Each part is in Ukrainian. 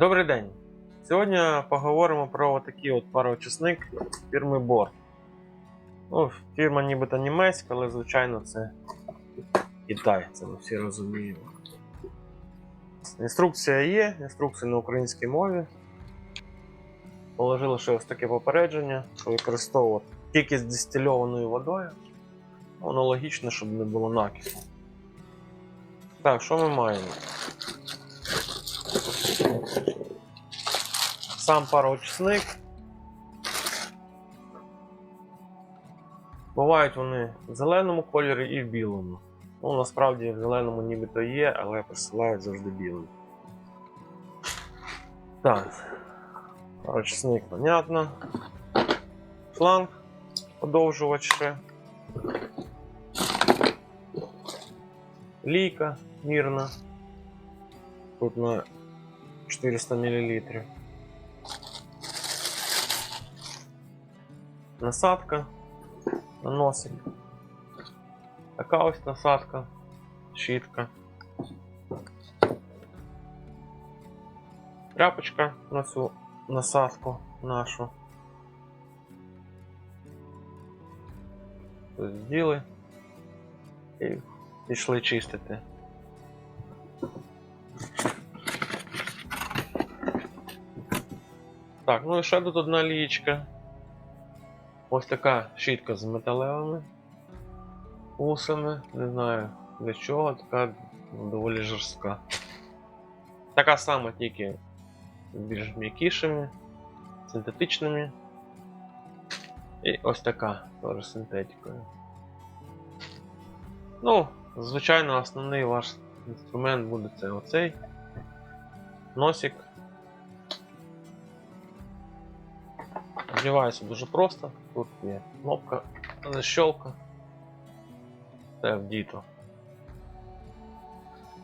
Добрий день. Сьогодні поговоримо про такий от пароочисник фірми Бор. Ну, фірма нібито німецька, але звичайно це Китай, це ми всі розуміємо. Інструкція є, інструкція на українській мові. Положили ще ось таке попередження, що використовувати тільки з дистильованою водою. Воно логічно, щоб не було накису. Так, що ми маємо? Сам пароочисник. Бувають вони в зеленому кольорі і в білому. Ну, насправді в зеленому нібито є, але присилають завжди білий. Так. Пароочисник, понятно. Шланг, подовжувач ще. Лійка мірна. Тут на 400 мл. Насадка на носик. Така ось насадка, щітка. Тряпочка на цю насадку нашу. Зділи і пішли чистити. Так, ну і ще тут одна лієчка. Ось така щітка з металевими усами. Не знаю для чого, така доволі жорстка. Така сама, тільки з більш м'якішими, синтетичними. І ось така теж синтетикою. Ну, звичайно, основний ваш інструмент буде це оцей носик. Вдівається дуже просто. Тут є кнопка защелка. Це вдіто.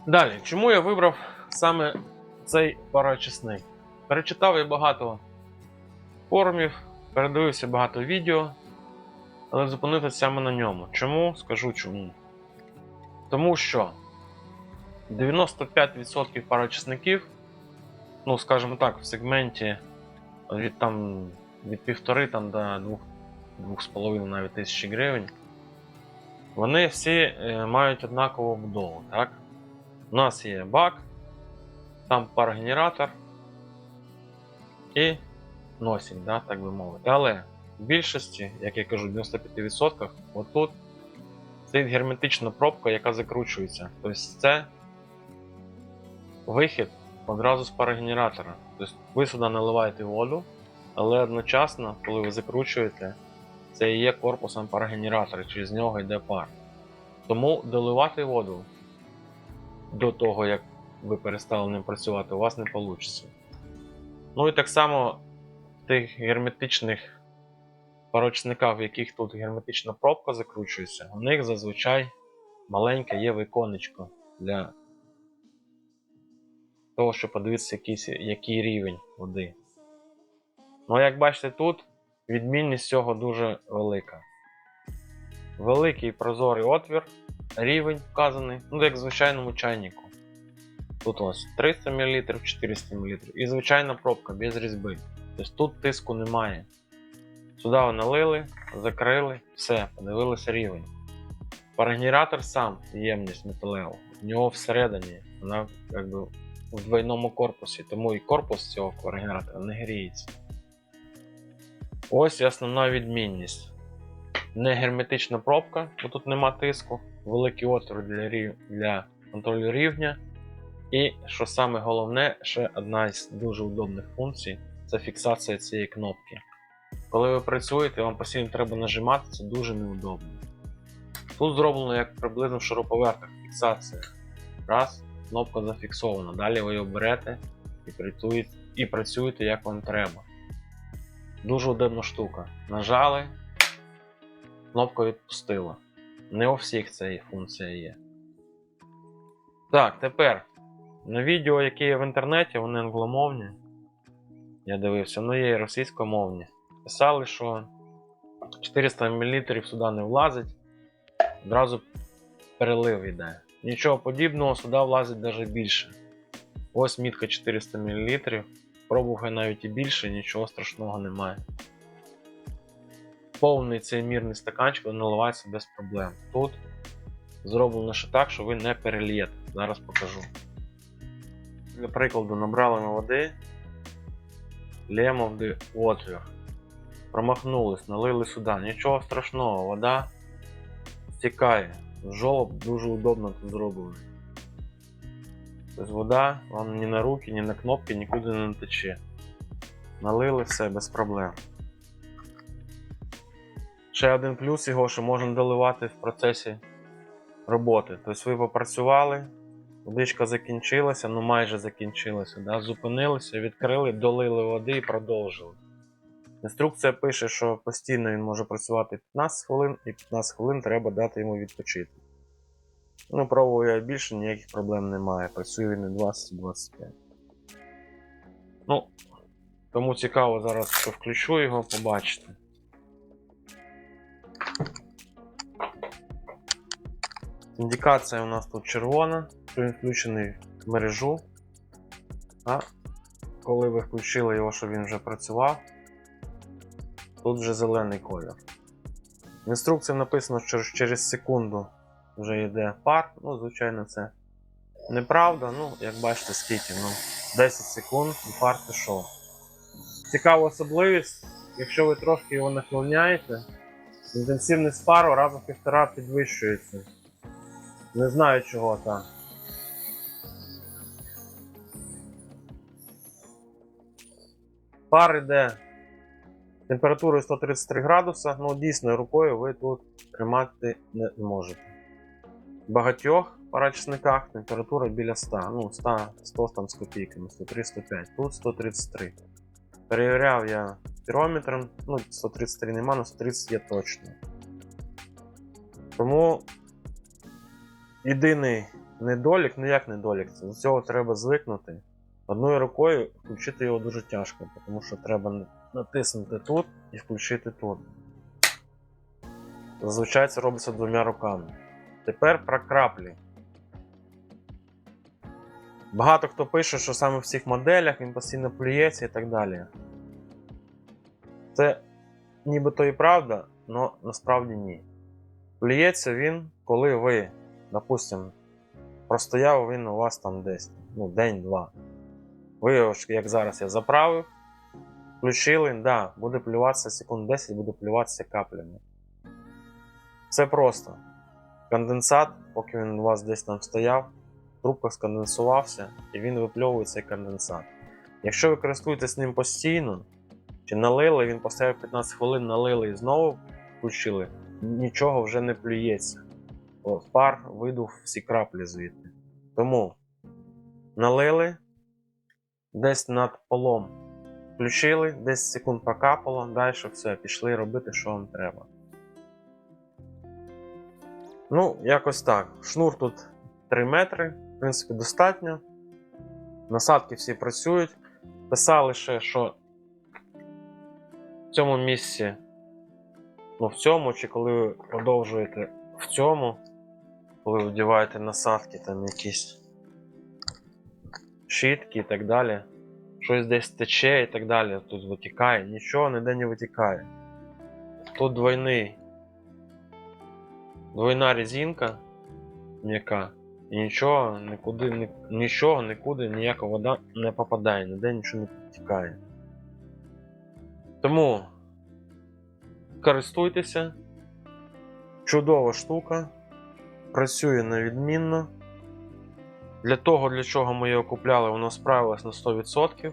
Далі, чому я вибрав саме цей пароочисник? Перечитав я багато форумів, передивився багато відео, але зупинився саме на ньому. Чому? Скажу чому. Тому що 95% пароочисників, ну, скажімо так, в сегменті від там від півтори там до двох, двох з половиною навіть тисячі гривень. Вони всі е, мають однакову будову. Так? У нас є бак, там парогенератор і носінь, да, так би мовити. Але в більшості, як я кажу, в 95%, отут стоїть герметична пробка, яка закручується. Тобто це вихід одразу з парогенератора. Тобто ви сюди наливаєте воду, але одночасно, коли ви закручуєте, це і є корпусом парогенератора, через нього йде пар. Тому доливати воду до того, як ви перестали ним працювати, у вас не вийде. Ну і так само в тих герметичних парочниках, в яких тут герметична пробка закручується, у них зазвичай маленьке є віконечко для того, щоб подивитися, який рівень води. Ну, як бачите, тут відмінність цього дуже велика. Великий прозорий отвір, рівень вказаний, ну як в звичайному чайнику. Тут ось 300 мл, 400 мл. І звичайна пробка без різьби. Тобто тут тиску немає. Сюди налили, закрили, все, подивилися рівень. Парогенератор сам ємність металева. В нього всередині вона якби в двойному корпусі, тому і корпус цього парогенератора не гріється. Ось і основна відмінність. Не герметична пробка, бо тут нема тиску, великий отвір для, рів... для контролю рівня. І, що саме головне, ще одна із дуже удобних функцій це фіксація цієї кнопки. Коли ви працюєте, вам постійно треба нажимати, це дуже неудобно. Тут зроблено як приблизно в шуруповертах фіксація. Раз, кнопка зафіксована. Далі ви її берете і працюєте, і працюєте як вам треба. Дуже удобна штука. Нажали, кнопка відпустила. Не у всіх ця функція є. Так, тепер на відео, які є в інтернеті, вони англомовні. Я дивився, ну є і російськомовні. Писали, що 400 мл сюди не влазить, одразу перелив йде. Нічого подібного, сюди влазить навіть більше. Ось мітка 400 мл. Пробував я навіть і більше, нічого страшного немає. Повний цей мірний стаканчик наливається без проблем. Тут зроблено ще так, що ви не перельєте. Зараз покажу. Для прикладу, набрали ми води, лємо в отвір. Промахнулись, налили сюди. Нічого страшного, вода стікає. Жолоб дуже удобно тут зроблений. Вода вам ні на руки, ні на кнопки нікуди не тече. Налили все без проблем. Ще один плюс його, що можна доливати в процесі роботи. Тобто ви попрацювали, водичка закінчилася, ну майже закінчилася. Да? Зупинилися, відкрили, долили води і продовжили. Інструкція пише, що постійно він може працювати 15 хвилин, і 15 хвилин треба дати йому відпочити. Ну, пробую я більше, ніяких проблем немає. Працює він і 20-25. Ну, кому цікаво, зараз що включу його, побачите. Індикація у нас тут червона, що він включений в мережу. А коли ви включили його, що він вже працював, тут вже зелений колір. В інструкції написано, що через секунду вже йде пар. Ну, звичайно, це неправда. Ну, як бачите, скільки, ну, 10 секунд і пар пішов. Цікава особливість, якщо ви трошки його нахилняєте, інтенсивність пару разом в півтора підвищується. Не знаю чого так. Пар іде температурою 133 градуса, ну дійсно рукою ви тут тримати не можете. Багатьох парачисниках температура біля 100, ну 100, 100 там з копійками, 103-105, тут 133. Перевіряв я пірометром, ну 133 нема, але 130 є точно. Тому єдиний недолік, ну як недолік, це до цього треба звикнути. Одною рукою включити його дуже тяжко, тому що треба натиснути тут і включити тут. Зазвичай це робиться двома руками. Тепер про краплі. Багато хто пише, що саме в цих моделях він постійно плюється і так далі. Це нібито і правда, але насправді ні. Плюється він, коли ви, допустимо, простояв він у вас там десь ну, день-два. Ви як зараз я заправив, включили, да, буде плюватися секунд 10, буде плюватися каплями. Все просто. Конденсат, поки він у вас десь там стояв, трубка сконденсувався і він випльовує цей конденсат. Якщо ви користуєтесь ним постійно, чи налили, він поставив 15 хвилин, налили і знову включили, нічого вже не плюється. О, Пар видув всі краплі звідти. Тому налили, десь над полом включили, 10 секунд покапало, далі все, пішли робити, що вам треба. Ну, якось так. Шнур тут 3 метри, в принципі, достатньо. Насадки всі працюють. Писали ще, що в цьому місці, ну в цьому, чи коли ви продовжуєте в цьому, коли ви вдіваєте насадки, там якісь щітки і так далі, щось десь тече і так далі, тут витікає, нічого ніде не витікає. Тут двойний двойна резинка м'яка, і нічого нікуди, ні, нічого нікуди ніяка вода не попадає, ніде нічого не підтікає. Тому користуйтеся. Чудова штука. Працює на відмінно. Для того, для чого ми його купляли, воно справилось на 100%.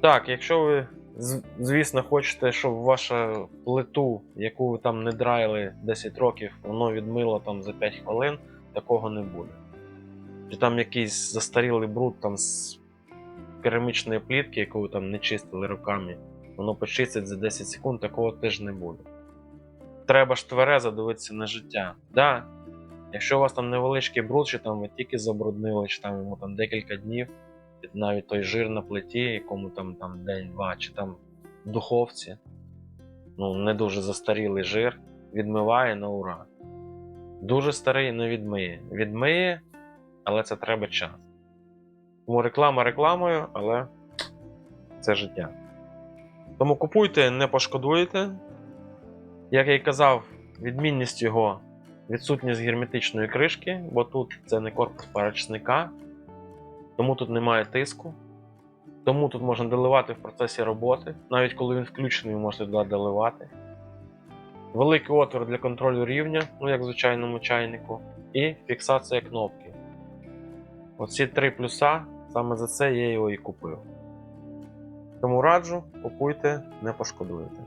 Так, якщо ви звісно, хочете, щоб ваша плиту, яку ви там не драїли 10 років, воно відмило там за 5 хвилин, такого не буде. Чи там якийсь застарілий бруд там з керамічної плітки, яку ви там не чистили руками, воно почистить за 10 секунд, такого теж не буде. Треба ж тверезо дивитися на життя. Да, якщо у вас там невеличкий бруд, чи там ви тільки забруднили, чи там йому там декілька днів, навіть той жир на плиті, якому там, там день-два, чи там в духовці, ну, не дуже застарілий жир, відмиває на ура. Дуже старий не відмиє. Відмиє, але це треба час. Тому реклама рекламою, але це життя. Тому купуйте, не пошкодуєте. Як я й казав, відмінність його відсутність герметичної кришки, бо тут це не корпус перечисника, тому тут немає тиску. Тому тут можна доливати в процесі роботи. Навіть коли він включений, ви можете туди доливати. Великий отвір для контролю рівня, ну як в звичайному чайнику, і фіксація кнопки. Оці три плюса, саме за це я його і купив. Тому раджу, купуйте, не пошкодуєте.